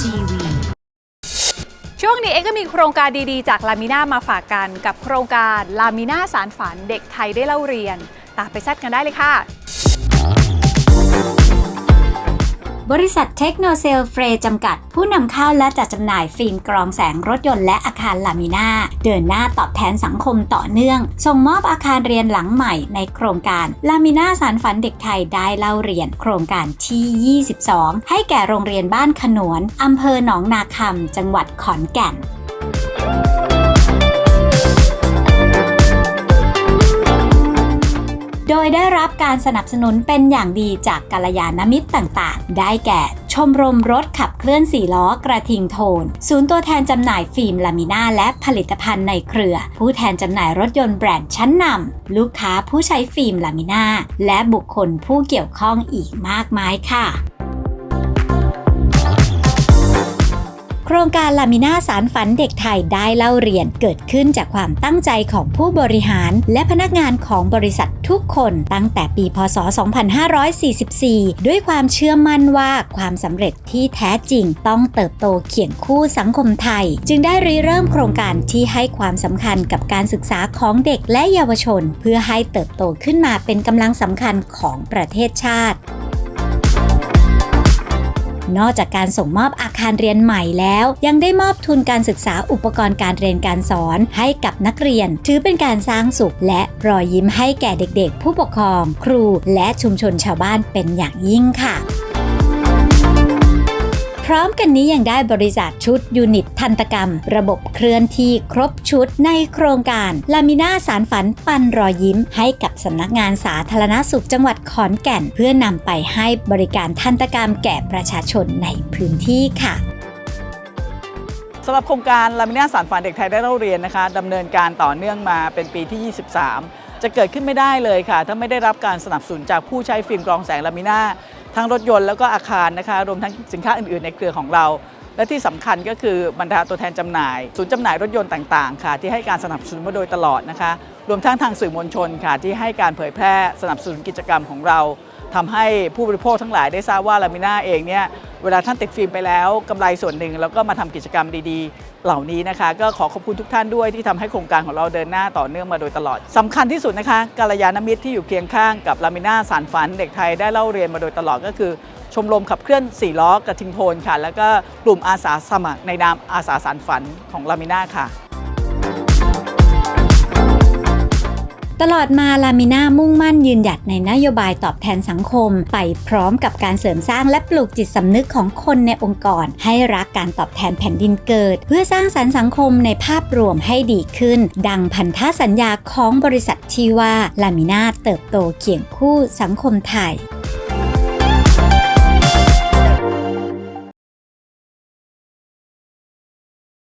TV ช่วงนี้เองก็มีโครงการดีๆ จากลามิน่ามาฝากกันกับโครงการลามิน่าสารฝันเด็กไทยได้เล่าเรียน ตามไปแซดกันได้เลยค่ะ บริษัทเทคโนเซลเฟรจำกัด ผู้นำเข้าและจัดจำหน่ายฟิล์มกรองแสงรถยนต์และอาคารลามิน่า เดินหน้าตอบแทนสังคมต่อเนื่อง ส่งมอบอาคารเรียนหลังใหม่ในโครงการลามิน่าสารฝันเด็กไทยได้เล่าเรียน โครงการที่ 22 ให้แก่โรงเรียนบ้านขนวนอำเภอหนองนาคำจังหวัดขอนแก่น ยได้รับการสนับสนุนเป็นอย่างดีจากกัลยาณมิตรต่างๆ ได้แก่ ชมรมรถขับเคลื่อนสี่ล้อกระทิงโทน ศูนย์ตัวแทนจำหน่ายฟิล์มลามิน่าและผลิตภัณฑ์ในเครือ ผู้แทนจำหน่ายรถยนต์แบรนด์ชั้นนำลูกค้าผู้ใช้ฟิล์มลามิน่าและบุคคลผู้เกี่ยวข้องอีกมากมายค่ะ โครงการลามิน่าสารฝันเด็กไทยได้เล่าเรียนเกิดขึ้นจากความตั้งใจของผู้บริหาร และพนักงานของบริษัททุกคนตั้งแต่ปีพศ 2544 ด้วยความเชื่อมั่นว่าความสำเร็จที่แท้จริงต้องเติบโตเคียงคู่สังคมไทย จึงได้ริเริ่มโครงการที่ให้ความสำคัญกับการศึกษาของเด็กและเยาวชน เพื่อให้เติบโตขึ้นมาเป็นกำลังสำคัญของประเทศชาติ นอกจากการส่งมอบอาคารเรียนใหม่แล้ว ยังได้มอบทุนการศึกษาอุปกรณ์การเรียนการสอนให้กับนักเรียน ถือเป็นการสร้างสุข และรอยยิ้มให้แก่เด็กๆ ผู้ปกครอง ครู และชุมชนชาวบ้านเป็นอย่างยิ่งค่ะ พร้อมกันนี้ยังได้บริจาคชุดยูนิตทันตกรรม ระบบเคลื่อนที่ครบชุดในโครงการลามิน่าสารฝันปันรอยยิ้ม ให้กับสำนักงานสาธารณสุขจังหวัดขอนแก่น เพื่อนำไปให้บริการทันตกรรมแก่ประชาชนในพื้นที่ค่ะสำหรับโครงการลามิน่าสารฝันเด็กไทยได้เล่าเรียนนะคะดำเนินการต่อเนื่องมาเป็นปีที่ 23 จะเกิดขึ้นไม่ได้เลยค่ะ ถ้าไม่ได้รับการสนับสนุนจากผู้ใช้ฟิล์มกรองแสงลามิน่า ทั้งรถยนต์แล้วก็อาคารนะคะรวมทั้งสินค้าอื่นๆ ในเครือของเรา และที่สำคัญก็คือบรรดาตัวแทนจำหน่ายศูนย์จำหน่ายรถยนต์ต่างๆค่ะที่ให้การสนับสนุนมาโดยตลอดนะคะ รวมทั้งทางสื่อมวลชนค่ะที่ให้การเผยแพร่สนับสนุนกิจกรรมของเรา ทำให้ผู้บริโภคทั้งหลายได้ทราบว่าลามิน่าเองเนี่ยเวลาท่านติดฟิล์มไปแล้วกำไรส่วนหนึ่งแล้วก็มาทำกิจกรรมดีๆ เหล่านี้นะคะ ก็ขอขอบคุณทุกท่านด้วยที่ทำให้โครงการของเราเดินหน้าต่อเนื่องมาโดยตลอดสำคัญที่สุดนะคะกัลยาณมิตรที่อยู่เคียงข้างกับลามิน่าสารฝันเด็กไทยได้เล่าเรียนมาโดยตลอดก็คือชมรมขับเคลื่อนสี่ล้อกระทิงโทนค่ะ แล้วก็กลุ่มอาสาสมัครในนามอาสาสารฝันของลามิน่าค่ะ ตลอดมาลามิน่ามุ่งมั่นยืนหยัดในนโยบายตอบแทนสังคม ไปพร้อมกับการเสริมสร้างและปลูกจิตสำนึกของคนในองค์กร ให้รักการตอบแทนแผ่นดินเกิด เพื่อสร้างสรรค์สังคมในภาพรวมให้ดีขึ้น ดังพันธสัญญาของบริษัทที่ว่าลามิน่าเติบโตเคียงคู่สังคมไทย